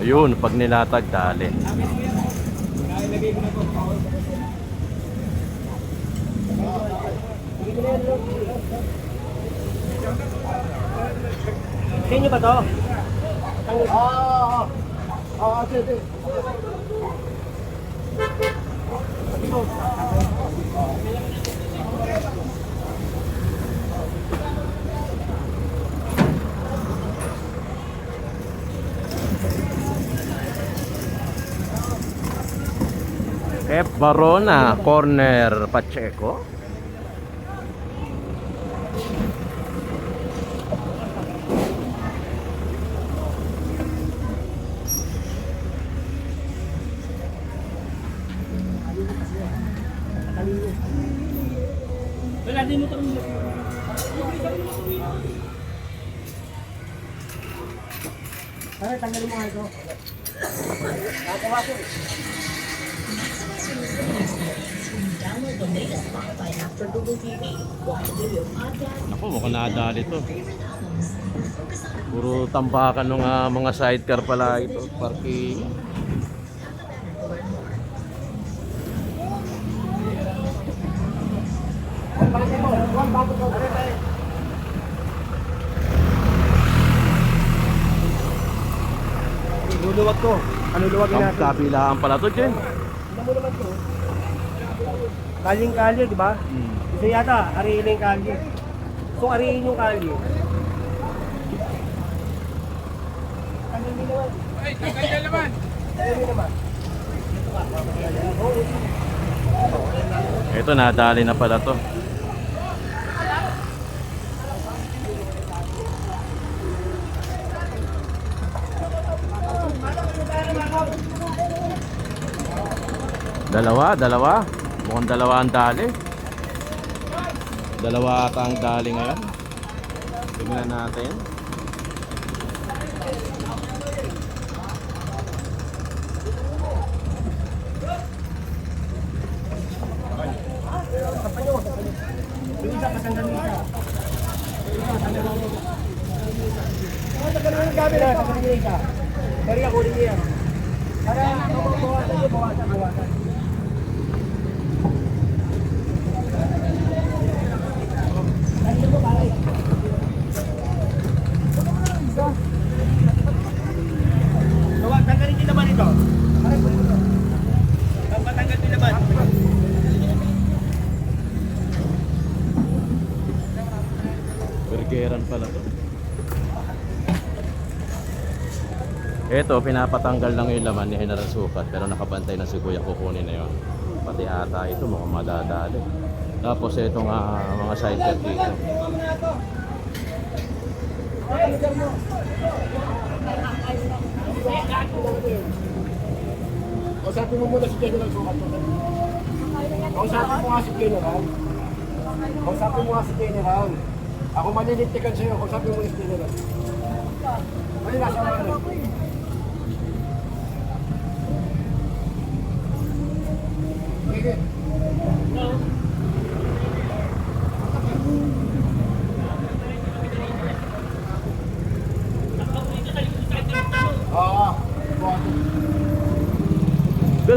Ayun, pag nilatag, dali. Sa inyo ba to? Oo, oo, oo. sige. F. Barona, corner Pacheco. Tanggalin mo nga ito. Nakakawako. Ako, mukhang nadali to. Puro tambakan ng ah, mga sidecar pala ito. Parking. Luluwag ko. Ano luwagin Kam natin? kabilaan pala to, Jen. Tignan mo naman to. Kaling kalye, di ba? Hmm. Isa yata, ariin na yung kalye. So, ariin yung kalye. Tanggal din naman. Ay, tanggal din naman. Tanggal din naman. Ito, nadali na pala to. Dalawa, dalawa. Mukhang dalawa ang dali. Dalawa ata ang dali ngayon. Tingnan natin. Yung isa, patanggal yung isa. Yung isa, tanggal yung isa. Oh, tanggalin yung camera, tanggalin yung isa. Kaya kunin niya. Para bawasan niyo, bawasan, bawasan. Tanggalin mo, pare. Gawa, tanggalin din naman ito. Pare, kunin mo ito. Patanggal din naman. Burgeran pala to. Ito, pinapatanggal lang yung laman ni General Sukat pero nakabantay na si Kuya kukunin na yun. Pati ata ito mukhang madadali. Tapos itong ah, mga sidecar dito. Kausapin mo muna si General Sukat. Kausapin mo nga si General. Kausapin mo nga si General. Ako maninintikan sa'yo. Kausapin mo si General. Ay, nasa na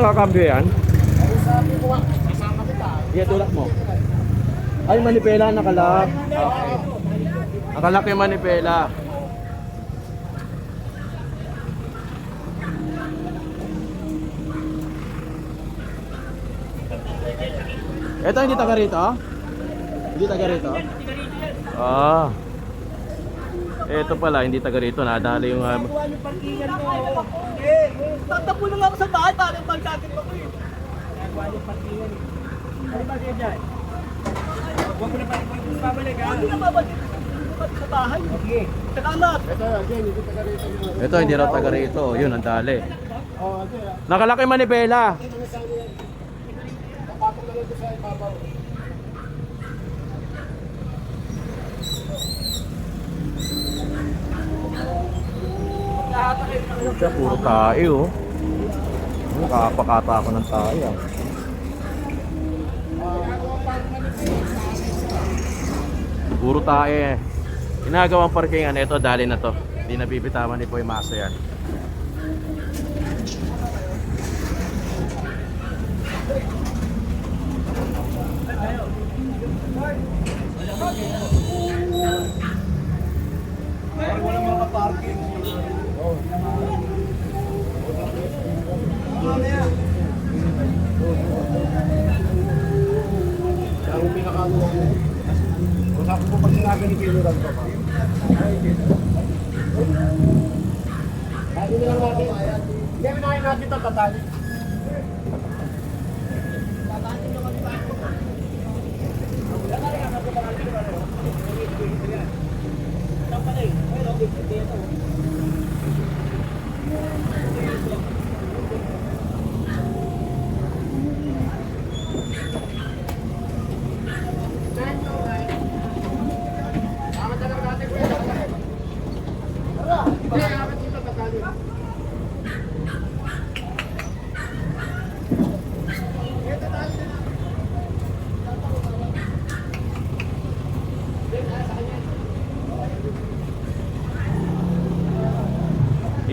nakakambyo yan? Mo nga. Kasama kita. Iya, tulak mo. Ay, manipela, nakalak. Nakalak yung manipela. Ito hindi taga rito? Hindi taga rito? Ah. Ito pala, hindi taga rito. Nadali yung... ah, Gawa yung parkingan mo. Tatapo nga ako sa bahay. Parang pagkakit ako eh. Gawa yung parkingan eh. Ano ba siya dyan? Huwag mo na pa na babalik ha. Huwag mo na babalik. Sa bahay. Okay. Salamat. Ito, again, hindi taga rito. Ito, hindi raw taga rito. Yun, ang dali. Oh. Nakalaki. Ano ano yan? Napatong na lang sa ibabaw. Puta, puro tayo. Oh. Ano, Nakapakata ako ng tayo. Ah. Puro tayo eh. Ginagawang parkingan ito, dali na to. Hindi nabibitawan ni Boy Masa yan. Mo nakin natin ito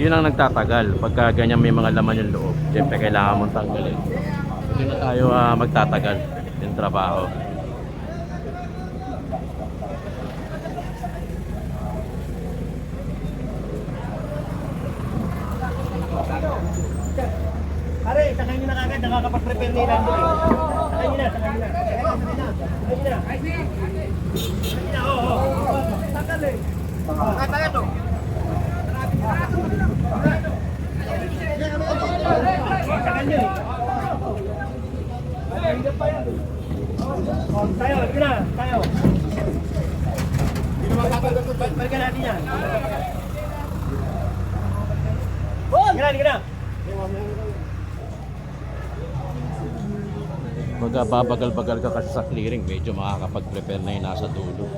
Yun ang nagtatagal. Pagka ganyan may mga laman yung loob, siyempre kailangan mong tanggalin. Hindi na tayo ah, magtatagal yung trabaho. Pare, sakay nyo na kagad, nakakapag-prepare na ilan doon. Sakay nyo na, sakay nyo na. Sakay nyo na, sakay nyo na. Sakay nyo na. Sakay nyo na, oo, oo. Nyo. Oh, Tayo, na, tayo. Balikan natin yan. Sige na, sige na. Pagka babagal-bagal ka kasi sa clearing, medyo makakapag-prepare na yung nasa dulo.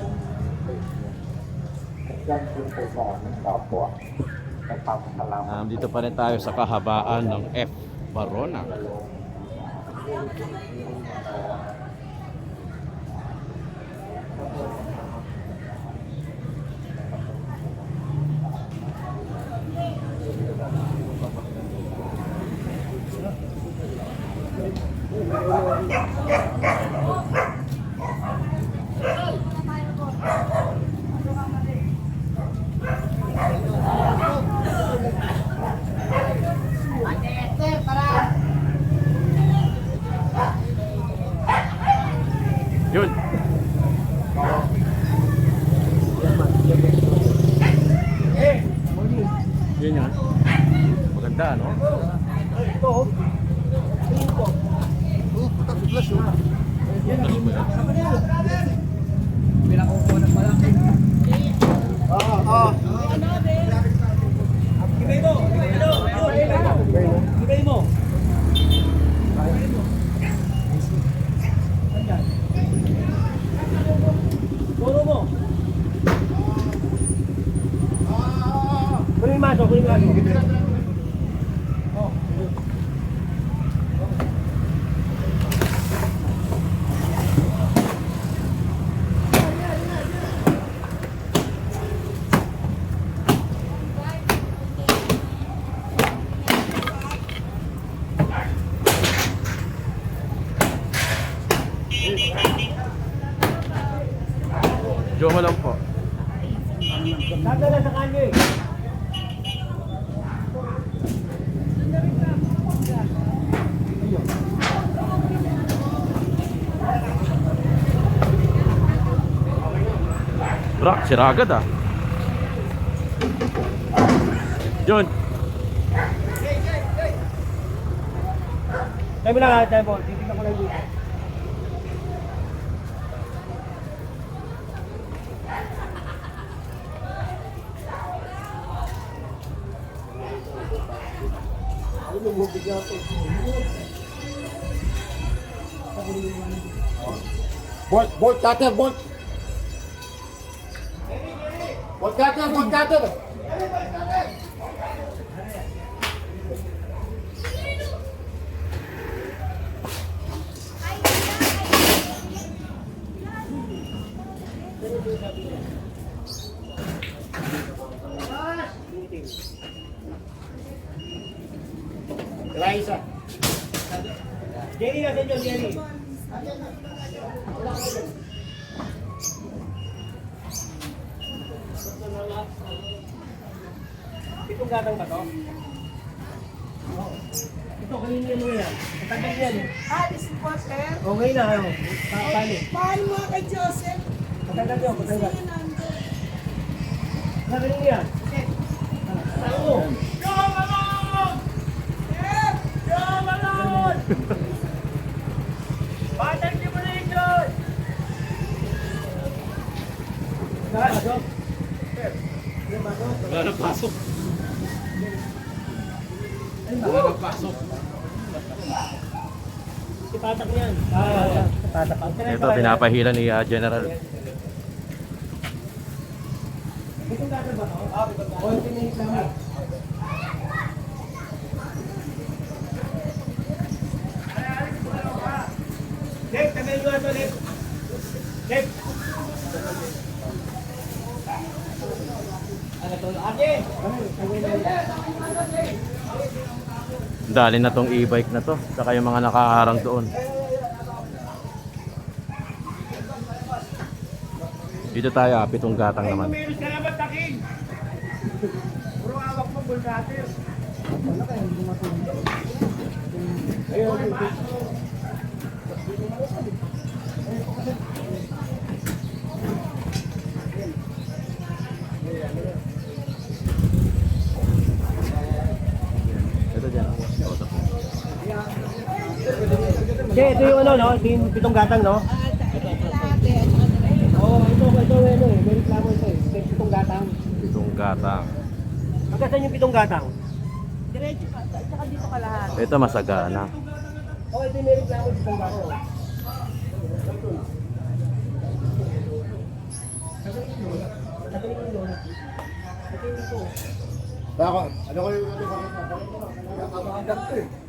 Um, dito pa rin tayo sa kahabaan ng F. Barona. Yun. Yun yun. Maganda, no? Ito, oh. Tapos ba yan? Oo, oo. Ibay mo! Ano? Ayun! Ibay mo! Puro mo! Kunin yung maso, kunin yung maso. Jomo lang po. Dadala sa kanya eh. Rock, sira agad ah. Yun. Tayo mo lang tayo mo. Titignan ko lang dito. vou pedir uma Bota, bota, bota. Bota, bota, bota. Try isa. Jenny, nasa dyan, Jenny. Itong gatang ba to? Ito, kanina mo yan. Matagal yan eh. Ah, this is water. O ngayon na, ano? Pa- Paano? Mahal mo kay Joseph. Matagal yun, matagal. Mo yan. Ano mo? Batang Saan? Ano? Wala na pasok. Ipatak yan. Ah, ipatak. Ito, pinapahila ni ah, General. Itong gata ba to? O, yung tininik namin. Lek, tagay mo ito, Lek. Lek. Ano to? Ate! Tagay mo. Dali na tong e-bike na to. Saka yung mga nakaharang doon. Dito tayo, ah, pitong gatang naman. Puro awak mo, bulgatir. Ayun, Ito dyan. ah. Ito. Che, ito yung ano, no? Ito yung pitong gatang, no? Oo, oh, ito, ito, ano eh. May reklamo ito eh. Ito yung pitong gatang. Pitong gatang. Magkasan yung pitong gatang? Diretso ka. Tsaka dito ka lahat. Ito masagana. Oo, oh, ito yung may reklamo yung pitong gatang. Bako, ano ko yung ano ko? Nakakaganda to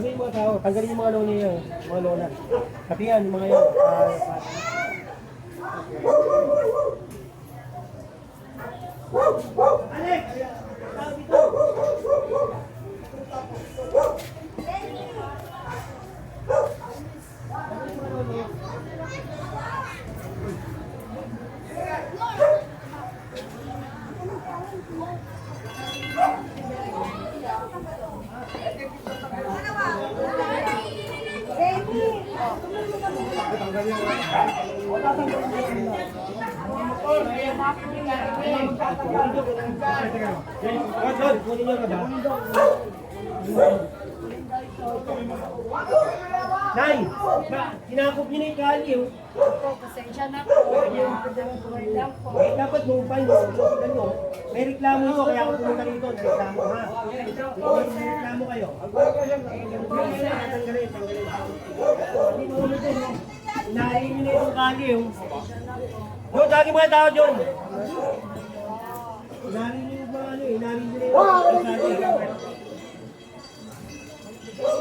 Sabi yung mga tao, tanggalin yung mga lola niya, mga lola. Pati yan, yung mga yan. ah, Nay, kinakop niyo na yung kali, oh. Po, pasensya na po. Yung lang po. Eh, dapat nung pa nyo, susundan nyo. May reklamo nyo, kaya ako pumunta rito, nareklamo ha. May reklamo kayo. Tanggalin, tanggalin. Inahin nyo na itong kali, oh. Yo, dagi mga tao dyan. Inahin nyo yung mga ano, eh, inahin nyo na yung kali.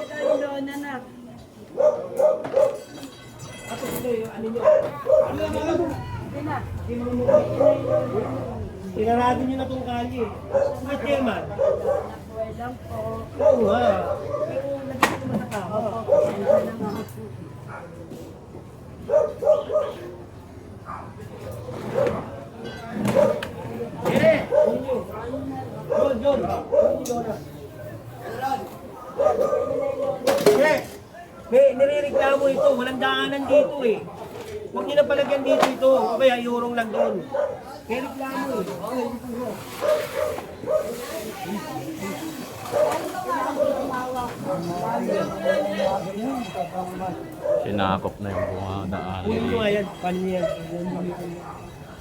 Tayo doon, anak. Tapos ito, yung ano nyo. Hindi na. Itong kali, eh. Mas chairman. Buhay lang po. Oo nga. Pero naging naman na tao. Pasensya na nga po. Eh, ninyo. John, John. Kunin niyo na. Eh, may nirereklamo ito. Walang daanan dito eh. Huwag niyo na palagyan dito ito. O kaya iurong lang doon. May reklamo eh. Okay, dito mo. Sinakop na yung mga daan. Kunin mo nga yan. Paano yan?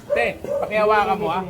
Te, pakihawakan mo ah.